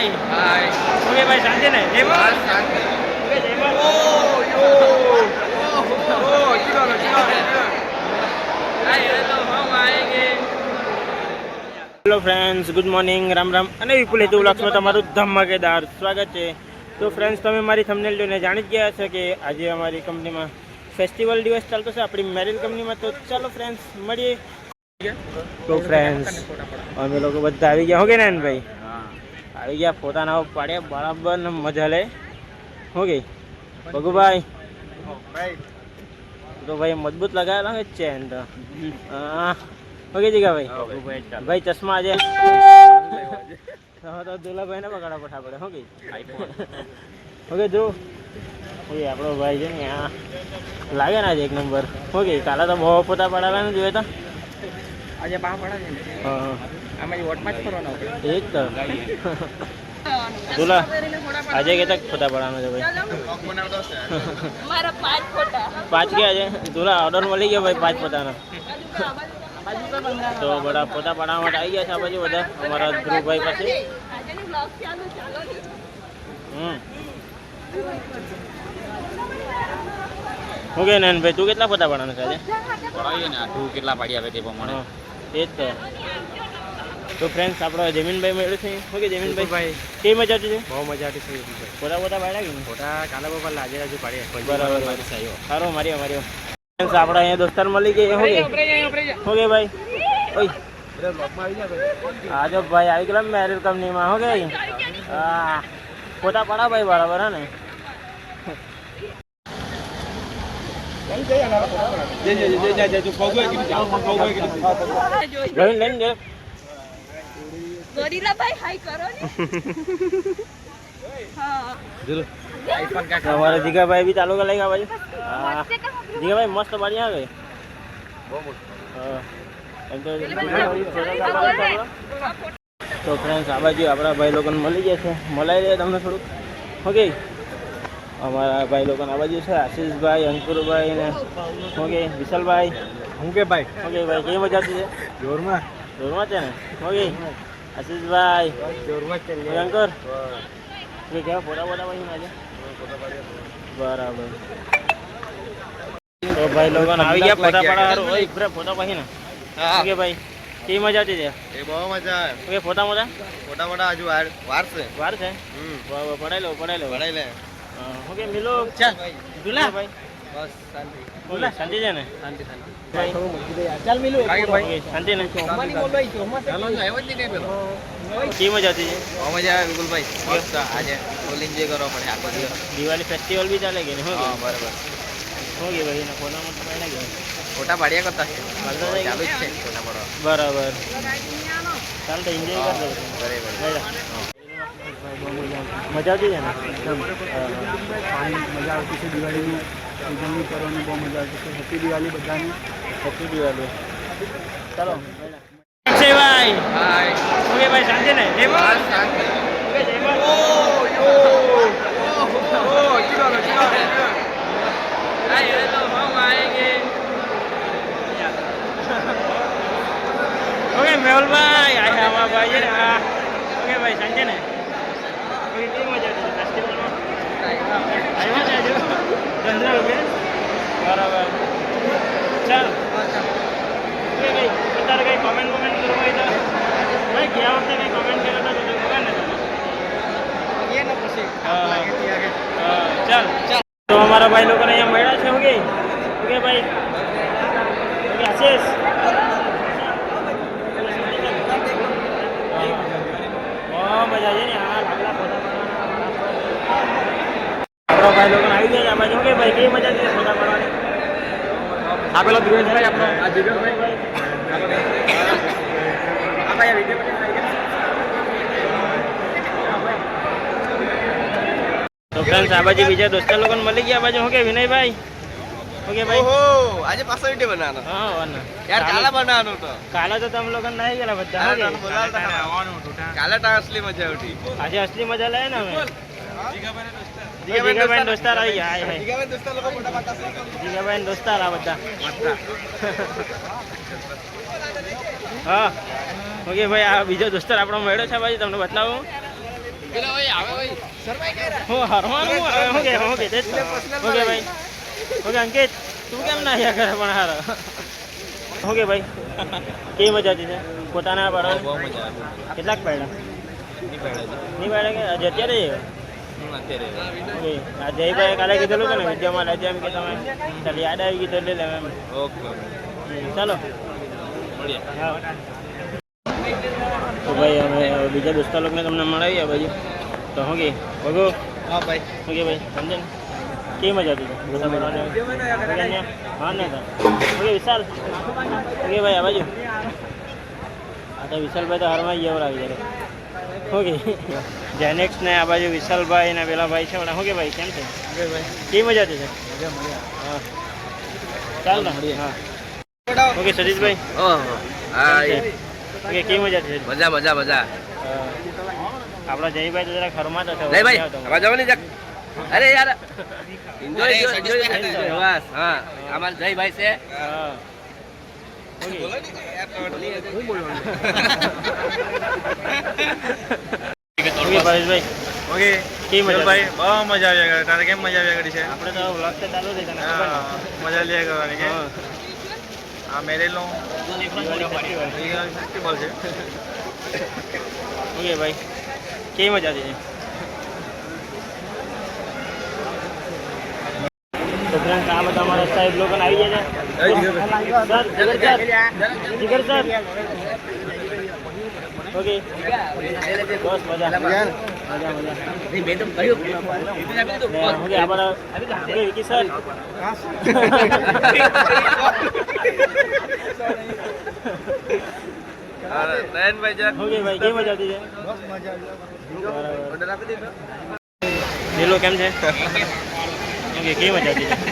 હાય okay ભાઈ શાંતિ ને? જય બસ શાંતિ. ઓ યો. ઓ hello friends good morning Ram Ram. અને વિપુલ હેતુ બ્લોક્સમાં તમારું ધમાકેદાર સ્વાગત છે. તો ફ્રેન્ડ્સ તમે મારી થંબનેલ જોઈને જાણી જ ગયા છો કે આજે અમારી કંપનીમાં ફેસ્ટિવલ દિવસ ચાલતો છે આપણી મેરિલ કંપનીમાં તો ચાલો ફ્રેન્ડ્સ મળીએ. તો ફ્રેન્ડ્સ અમે લોકો બધા આવી ગયા. હો કે ને ભાઈ આવી ગયા પોતાના પાડ્યા બરાબર મજા લે. હો ગઈ ભગુભાઈ. તો ભાઈ મજબૂત લગાવેલા હોય ચેન તો. હા. ઓકે જીગા ભાઈ? ભાઈ ચશ્મા આજે. તો દુલાભાઈ ને પકડવા પઠા પડે. ઓકે ઓકે જો? ઓકે આપણો ભાઈ છે ને આ લાગે ને આજે એક નંબર. ઓકે કાલે તો બહુ પોતા પડાવેલા ને જોયે તો. આજે બા પડાવે હા. આમાં વોટમાં જ કરવાનો એ તો. દુલા આજે કે તક પોતા પડાવવાનો છે ભાઈ? મારા પાંચ ફોટા. પાંચ કે આજે તુલા ઓર્ડર મળી ગયો ભાઈ પાંચ ફોટાનો. તો બધા પોતા પડાવવા માટે આવી ગયા છે આ બાજુ બધા અમારા ધ્રુવભાઈ પાસે. હમ. ઓકે નયન ભાઈ તું કેટલા પોતા પડાવવાનો છે આજે? તું કેટલા પાડી આવે તે પ્રમાણે. હા, એ જ તો. તો ફ્રેન્ડ્સ આપણો જમીનભાઈ મળ્યો છે. ઓકે જમીનભાઈ? કેવી મજા આવતી છે? બહુ મજા આવતી છે પોતા પોતા પાડ્યા કે? ફોટા કાલે બપોર લાજે રાજુ પાડીએ. બરાબર સારો માર્યો માર્યો. ફ્રેન્ડ્સ આપણે અહીંયા દોસ્તાર મળી ગઈ હો ઓકે ગઈ ભાઈ? ઓય. આજો ભાઈ આવી ગયેલા મેરેજ કંપનીમાં હો કે? હા. પોતા પડા ભાઈ બરાબર હા ને? લઈને લઈને દે. ગોરીલાભાઈ હાઈ કરો ને. હા. અમારા જીગાભાઈ બી ચાલુ કરી બાજુ. હા. જીગાભાઈ મસ્ત પાડી આવે. હા. એમ તો તો ફ્રેન્ડ્સ આ બાજુ આપણા ભાઈ લોકોને મળી જાય છે. મલાઈ દે તમને થોડુંક. ઓકે. અમારા ભાઈ લોકોને આ બાજુ છે. આશીષભાઈ અંકુરભાઈ ને ઓકે વિશાલભાઈ. હું કે ભાઈ ઓકે ભાઈ કેવી મજા છે? જોરમાં. જોરમાં છે ને? ઓકે. આશીષભાઈ. જોરમાં કેવા ફોટા ફોટા પછી બરાબર. તો ભાઈ આવી ગયા ફોટા ઓય. ફરે ફોટા પછી ને હા. ઓકે ભાઈ? કેવી મજા આવતી છે? એ બહુ મજા આવે. ઓકે ફોટા મોટા ફોટા મોટા હજુ વાર વાર છે. વાર છે? હમ. પડાઈ લો પડાઈ લો. પડાઈ લે. ઓકે મિલો? ચાલ. દુલા ભાઈ. બસ શાંતિ. ઓકે શાંતિ છે ને? ચાલ મિલું ને? કેવી મજા આવતી છે? બહુ મજા આવે વિપુલભાઈ. મસ્ત. આજે ફૂલ એન્જોય કરવા પડે આખો દિવસ. દિવાળી ફેસ્ટિવલ બી ચાલે કે નહીં? હા બરાબર. કે ભાઈ ફોટા મોટા પાડ્યા કે ફોટા પાડ્યા કરતા છે. ચાલુ જ છે ફોટા પાડવા. બરાબર. ચાલ તો એન્જોય હા, કરી બરાબર. મજા આવતી છે ને? મજા આવતી છે. દિવાળીની ઉજવણી કરવાની બહુ મજા આવતી છે હેપી દિવાળી બધાને હેપી દિવાળી. ચાલો. છે ભાઈ હાય. ઓકે ભાઈ શાંતિ ને? જય માં બસ શાંતિ ઓકે જય માં ઓ યો ઓ ચિલો ચિલો ઓકે મેહુલભાઈ આ છે અમારા ભાઈ છે ને આ ઓકે ભાઈ સાંજે ને? ઓકે કેવી મજા આવતી ચંદ્ર ઓકે બરાબર. ચાલ. ભાઈ અત્યારે કંઈ કોમેન્ટ કોમેન્ટ કરવું હોય તો ભાઈ ગયા વખતે કંઈ કોમેન્ટ કર્યો તો તો ખબર ને તમે પછી. હા, ચાલ. તો અમારા ભાઈ લોકોને અહીંયા મળ્યા છે ઓકે? ઓકે ભાઈ? આશીષ બહુ મજા છે ને આ લાગલા ફોટા પાડવાના. આપણા ભાઈ લોકોને આવી ગયા છે આ બાજુ ઓકે ભાઈ કેવી મજા છે ફોટા પાડવાની આ પેલો દિવેશભાઈ આપણો આ જીગરભાઈ બાજુ દોસ્તા લોકોને મળી ગયા બાજુ. ઓકે વિનયભાઈ? ઓકે ભાઈ? ઓહો આજે પાછો વીડિયો બનાવવાનો. હા વાના યાર કાલા બનાવવાનો તો. કાલા તો તમે લોકો નહીં ગયેલા બધા. અસલી મજા ઉઠી આજે અસલી મજા લે ને અમે. જીગાભાઈ દોસ્તાર આવી ગયા હાય હાય જીગાબેન દોસ્તાર લોકો મોટા છે જીગાભાઈ દોસ્તાર આ બધા હા ઓકે ભાઈ આ બીજો દોસ્તાર આપણો મળ્યો છે ભાઈ તમને બતાવું હો હરવાનું હું આવે ભાઈ કે હું કે તે જ ઓકે હું ઓકે ભાઈ ઓકે અંકિત તું કેમ ના આવ્યા કરે પણ હારો ઓકે કે ભાઈ કેવી મજા હતી છે પોતાના પાડો બહુ મજા આવી કેટલાક પાડ્યા નહીં પડે નહીં પાડ્યા કે અત્યારે આ જયભાઈ કાલે કીધેલું કે ને વિડીયોમાં લેજે એમ કે તમે ચાલ યાદ આવી ગયું તો લેવા એમ. ઓકે ચાલો. તો ભાઈ અમે બીજા દોસ્તા લોકોને તમને મળાવી આ બાજુ. તો હું કે? ભગો? હા ભાઈ. હું કે ભાઈ? સમજે ને કેવી મજા હતી બધા મળવાની હા ને તો ઓકે વિશાલ? ઓકે ભાઈ આ બાજુ? આ તો વિશાલભાઈ તો હારમાં જ આવી લાગે જયારે ઓકે જેનેક્સ ને આ બાજુ વિશાલભાઈ ને પેલા ભાઈ? છે? શું કે ભાઈ. કેમ છે? કેવી મજા. હતી છે ચાલ ને. હા. ઓકે સતીશભાઈ? હા છે? ઓકે કેવી મજા હતી મજા મજા મજા. આપણા જયભાઈ તો જરા ઘરમાં તો છે ભાઈ આવા જવાની જક અરે યાર. એન્જોય એન્જોય હા. અમાર જયભાઈ છે. હા. કેવી મજા ભાઈ બહુ મજા આવ્યા કરે તારે કેમ મજા આવ્યા કરી છે આપણે તો વ્લોગ તો ચાલુ થઈ તને ખબર હા, મજા લે કરવાની ને? કે હા. આ બધા અમારા સાહેબ લોકો આવી ગયા છે જીગર સર ઓકે. બસ મજા. મજા મજા. ને ઓકે આપણા ઓકે વિકી સર. નયનભાઈ જા ઓકે ભાઈ કેવી મજા આવતી છે? નીલો કેમ છે? ઓકે કેવી મજા આવતી છે? ઓકે મજા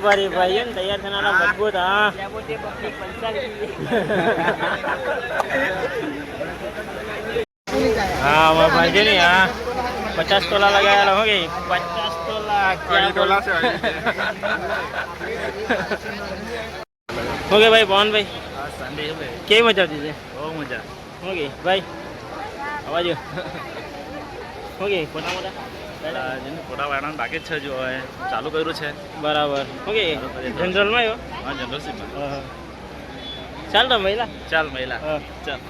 ભાઈ ભાઈ તૈયાર થનારા મજબૂત હા હા અમારા ભાઈ ને હા પચાસ તોલા લગાવેલા હો ગઈ પચાસ તોલા. તોલા છે, ઓકે ભાઈ પવનભાઈ કેવી મજા આવતી છે બહુ મજા ઓકે ભાઈ અવાજ ઓકે ફોટા મોટા ફોટા વાળાનું બાકી છે જો હવે ચાલુ કર્યું છે બરાબર ઓકે જનરલમાં આવ્યો હા જનરલશીપમાં ચાલ તો મહિલા ચાલ મહિલા હા. ચાલ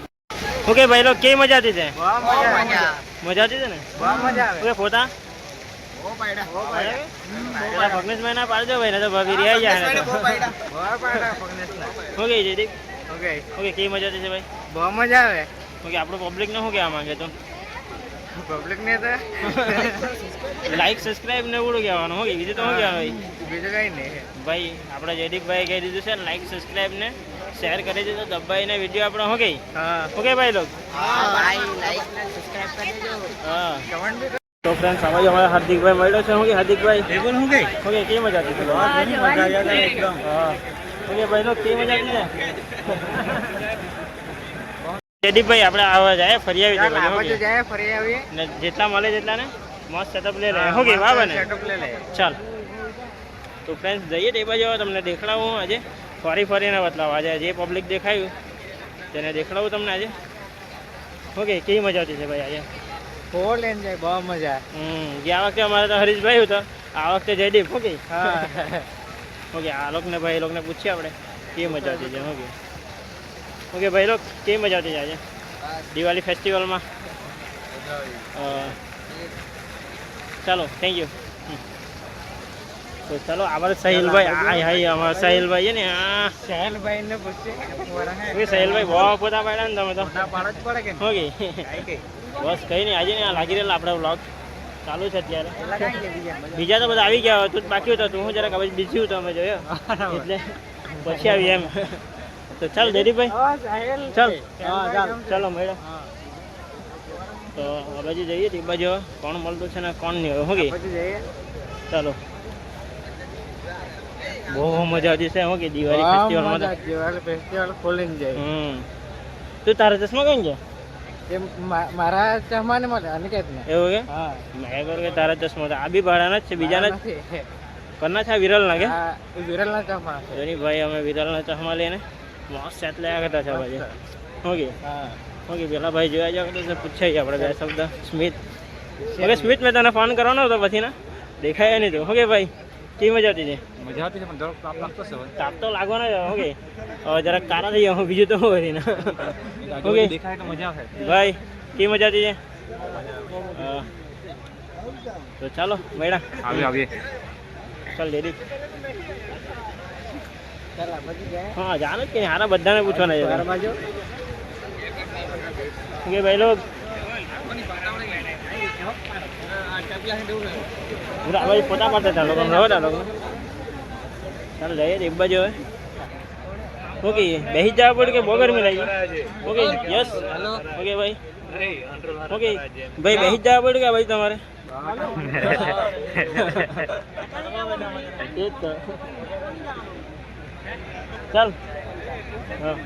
ઓકે ભાઈ કેવી મજા આવતી છે મજા મજા આવતી છે ને ઓકે ફોટા પેલા ભગ્નેશભાઈ ના પાડજો ભાઈ ને તો ભાભી રહ્યા જાય ને. ઓકે જયદીપ ઓકે મજા છે આપણો પબ્લિક ને શું કહેવા માંગે તો ને લાઈક સબસ્ક્રાઇબ ને એવું કહેવાનું ઓકે બીજું તો શું કહેવાય બીજું કઈ નહીં ભાઈ જયદીપભાઈ કહી દીધું છે લાઈક સબસ્ક્રાઇબ ને શેર કરી દીધું દબાઈને વીડિયો આપણે શું ગઈ ઓકે ભાઈ લોક હા આવા જ અમારા હાર્દિકભાઈ મળ્યો છે. હું કે હાર્દિકભાઈ? એ હું ગઈ ઓકે કેવી મજા હતી મજા આવી એકદમ. હા. ઓકે ભાઈ લોક કેવી મજા હતી ને? જયદીપભાઈ આપણે આવા જાય ફરી આવી જાય આ જઈએ બાજુ okay? જાય ફરી આવીએ. ને જેટલા મળે જેટલા ને મસ્ત સેટઅપ લઈ લે. હું કે વાહ બને. સેટઅપ લઈ લે. ચાલ. તો ફ્રેન્ડ્સ જઈએ તે બાજુ તમને દેખાડું આજે. ફરી ફરીને બતલાવું આજે જે પબ્લિક દેખાયું તેને દેખાડું તમને આજે. ઓકે કેવી મજા આવતી છે ભાઈ આજે? ફોર એન્જોય બહુ મજા હમ ગયા વખતે અમારે તો હરીશભાઈ હતો. આ વખતે જયદીપ ઓકે હા. ઓકે આ લોકોને ભાઈ લોકોને પૂછીએ આપણે કે મજા આવતી છે ઓકે ઓકે ભાઈ લોક કે મજા આવતી છે આજે? દિવાળી ફેસ્ટિવલમાં? અ, ચાલો થેન્ક યુ તો ચાલો અમારે સાહિલભાઈ હાય હાય અમારા સાહિલભાઈ છે ને હા સહેલભાઈ ને પૂછે સાહિલભાઈ બહુ પોતા પાડ્યા ને તમે તો. પાડો જ પડે કે ઓકે કાંઈ કઈ બસ કંઈ નહીં આજે આ લાગી રહેલા આપડે વ્લોગ ચાલુ છે અત્યારે. બીજા. તો બધા આવી ગયા તું બાકી હતો તું હું જરાક હવે બીજી હતો અમે જોયો. એટલે પછી આવી એમ. તો ચાલ હા ચાલ. ચાલો. મેડમ તો આ બાજુ જઈએ તે બાજુ કોણ મળતું છે ને કોણ નહીં હોય શું કે? ચાલો. બહુ મજા આવતી છે શું કે? દિવાળી ફેસ્ટિવલમાં દિવાળી ફેસ્ટિવલ ખોલીને જાય. હમ. તું તારા ચશ્મા કઈ છે એ મારા ચશ્માને મળે અનિકેત ને એવું કે? હા. મેં કહ્યું કે તારા ચશ્મા હતા આ બી ભાડાના જ છે બીજાના જ. કરના છે આ વિરલના કે? આ વિરલના ચશ્મા જોની ભાઈ અમે વિરલના ચશ્મા લઈને મસ્ત સેટ લયા કરતા છે ભાઈ. ઓકે હા ઓકે પેલા ભાઈ જોયા જાવ તો પૂછાઈ આપણે બે શબ્દ. સ્મિત. ઓકે સ્મિત મેં તને ફોન કરવાનો હતો પછી ના દેખાય નહીં તો. ઓકે ભાઈ કેવી મજા આવતી છે મજા આવતી છે પણ જરાક તાપ લાગતો છે તાપ તો લાગવાનો જ ઓકે જરાક કારા થઈ ગયા બીજું તો હોય ને ઓકે દેખાય તો મજા આવે. ભાઈ કે મજા આવતી છે? તો ચાલો મેડા આવી ચાલ લેડી હા જાણ જ કે હારા બધાને પૂછવાના છે. બાજુ ભાઈ લોગ પાડતા હતા લોકો હવે તા લોકો. ચાલો જઈએ એક બાજુ હવે. ઓકે બેસી જવા પડે કે બહુ ગરમી લાગી ઓકે યસ. ઓકે ભાઈ? ઓકે ભાઈ, બેસી જવા પડે કે ભાઈ તમારે. ચાલ. હા.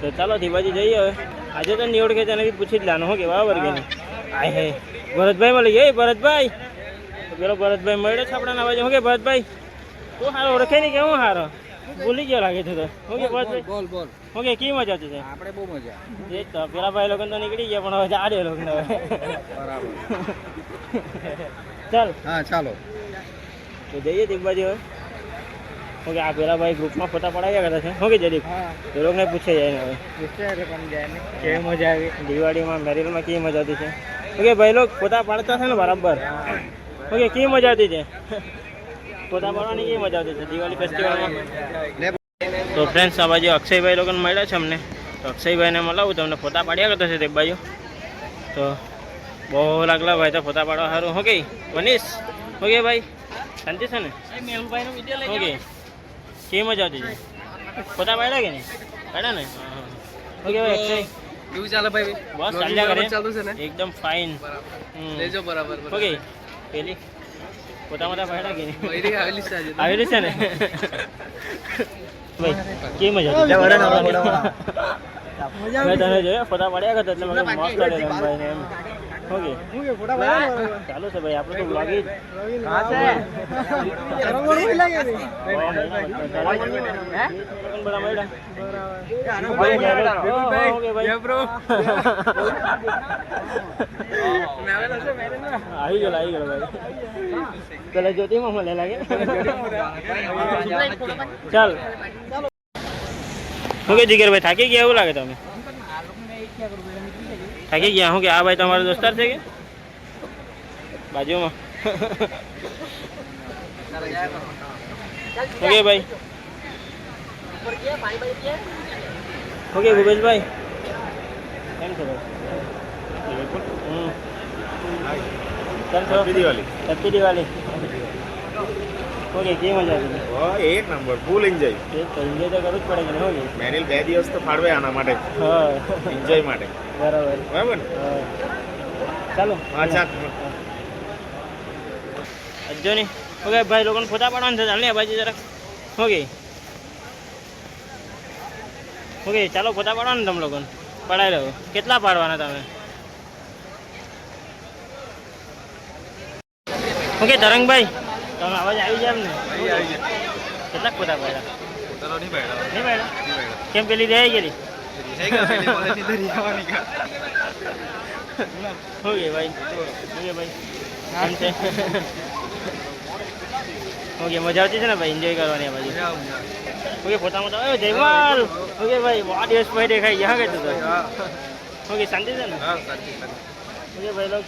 તો ચાલો ધીબાજી જઈએ હવે. આજે તો નિવડ કે તને બી પૂછી જ લાનો હો કે બરાબર કે નહીં? આય હે ભરતભાઈ મળી ગઈ, ભરતભાઈ. પેલો ભરતભાઈ મળ્યો છે આપણા નવા હો કે ભરતભાઈ? તું હારો ઓળખે નહીં કે હું હારો? ભૂલી ગયો લાગે છે તો. ઓકે બોલ બોલ ઓકે કી મજા છે આપણે બહુ મજા. એ તો પેલા ભાઈ લોકો તો નીકળી ગયા પણ હવે જાડે લોકો હવે. બરાબર. ચાલ. હા ચાલો. તો જઈએ એક બાજુ હવે. ઓકે આ પેલા ભાઈ ગ્રુપમાં ફોટા પડાવ્યા કરતા છે. ઓકે જરીક? હા. એ લોકોને પૂછે જાય ને હવે. કેવી મજા આવી? દિવાળીમાં મેરેજમાં કેવી મજા આવતી છે? ઓકે ભાઈ લોકો ફોટા પાડતા છે ને બરાબર? ઓકે કેવી મજા આવતી છે? ફોટા પાડવાની કેવી મજા આવતી છે દિવાળી ફેસ્ટિવલમાં તો ફ્રેન્ડ્સ આ બાજુ અક્ષયભાઈ લોકોને મળ્યા છે અમને. તો અક્ષયભાઈને મળાવું તમને ફોટા પાડ્યા કરતા છે તે એક બાજુ? તો બહુ લાગલા ભાઈ તો ફોટા પાડવા સારું. ઓકે મનીષ ઓકે ભાઈ? શાંતિ છે ને? ઓકે કેવી મજા આવતી છે ફોટા પાડ્યા કે નહીં? પાડ્યા ને? હું કે ભાઈ અક્ષય? કેવું ચાલે ભાઈ? બસ ચાલ્યા કરે. ચાલુ છે ને? એકદમ ફાઇન લેજો બરાબર ઓકે પેલી? પોતા મોટા પાડ્યા કે નહીં આવેલી છે આજે. આવેલી છે ને? ભાઈ કેવી મજા આવતી? મેં તને જોયા ફોટા પડ્યા કરતા એટલે મને મસ્ત લાગે ભાઈ કે એમ ઓકે ચાલુ છે ભાઈ આપણે તો મળ્યા? હા, ઓકે ભાઈ. આવી ગયો આવી ગયો ભાઈ પેલા જ્યોતિમાં મળે લાગે ચાલ શું કે જીગર ભાઈ થાકી ગયા એવું લાગે તમે થાકી ગયા? શું કે આ ભાઈ તમારો દોસ્તાર છે કે? બાજુમાં. ઓકે ભાઈ? ઓકે ભૂપેશભાઈ? કેમ છો ભાઈ? કેમ છો? Happy Diwali happy Diwali okay કેમ મજા આવી? એક નંબર ફૂલ એન્જોય એ તો એન્જોય તો કરવું જ પડે કે નહીં મેનિલ બે દિવસ તો ફાળવે આના માટે. હા. એન્જોય માટે. બરાબર. બરાબર ચાલો. હા ચાલ. ની. ઓકે ભાઈ લોકોને ફોટા પાડવાના છે. ચાલ ને બાજુ જરાક. ઓકે. ઓકે ચાલો ફોટા પાડવાના તમે લોકોને. પડાવી રહ્યો કેટલા પાડવાના તમે? ઓકે તરંગભાઈ. તમે અવાજ આવી જાય એમ ને કેટલાક ફોટા પાડ્યા? નહીં પાડ્યા. કેમ પેલી રહી ગયેલી? ઓકે ભાઈ? ઓકે ભાઈ? ઓકે મજા આવતી છે ને ભાઈ એન્જોય કરવાની આ બાજુ? ઓકે પોતામાં તો જયમાલ ઓકે ભાઈ બહુ દિવસ પછી દેખાઈ ગયા કે તું ઓકે શાંતિ છે ને? ઓકે ભાઈ લોગ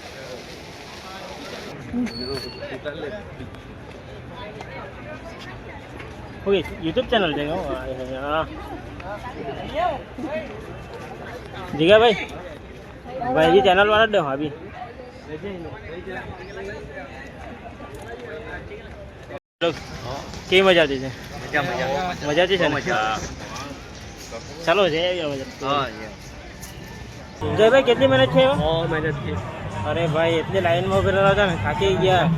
યુટ્યુબ ચેનલ છે? હા જીગા ભાઈ ભાઈ ચેનલ વાળા જ દો ભાભી કેવી મજા આવતી છે? મજા છે ચાલો જય ભાઈ કેટલી મહેનત છે એવો? અરે ભાઈ એટલી લાઈનમાં ઉભેલા હતા ને થાકી ગયા.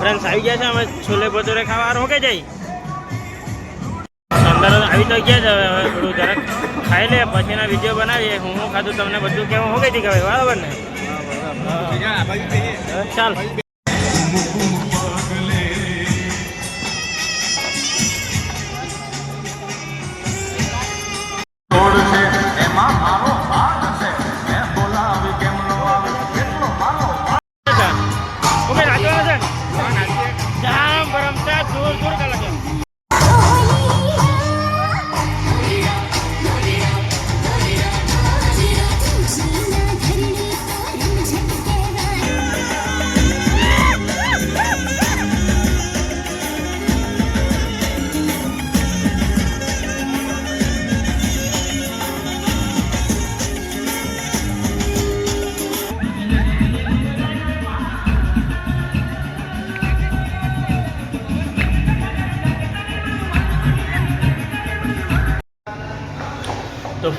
ફ્રેન્ડ્સ આવી ગયા છે અમે છોલે ભટુરે ખાવા. રોકે જઈ. અંદર આવી તો ગયા છે હવે હવે થોડું જરાક ખાઈ લે પછીના વીડિયો બનાવીએ. હું હું ખાધું તમને બધું કેવું? હોગે છે ભાઈ? બરાબર ને? ચાલ.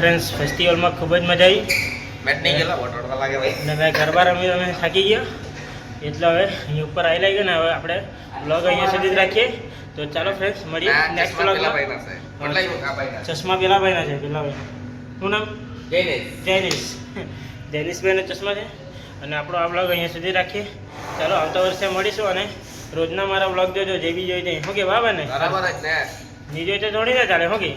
ફ્રેન્ડ્સ ફેસ્ટિવલમાં ખૂબ જ મજા આવી. લાગે ભાઈ. ગરબા રમી અમે થાકી ગયા. એટલે હવે અહીં ઉપર આવી લાગ્યો ને હવે આપણે બ્લોગ અહીંયા સુધી જ રાખીએ. તો ચાલો ફ્રેન્ડ્સ મળીએ નેક્સ્ટ ચશ્મા પેલા બ્લોગમાં. ચશ્મા પેલા ભાઈના છે પેલા ભાઈ. શું નામ? જૈનિશ. જૈનિશ. જૈનિશભાઈના ચશ્મા છે. અને આપણો આ બ્લોગ અહીંયા સુધી રાખીએ. ચાલો આવતા વર્ષે મળીશું અને રોજના મારા બ્લોગ જોજો જે બી જોઈ તે. શું કે બરાબર ને. બરાબર જ ને. ની જોઈ તો થોડી ના ચાલે હોગી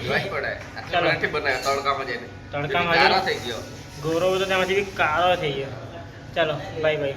ચાલો. આટલી બનાવ્યો તડકામાં જઈને. તડકામાં થઈ ગયો. ગૌરવ તો તેમાંથી બી કાળો થઈ ગયો. ચાલો બાય બાય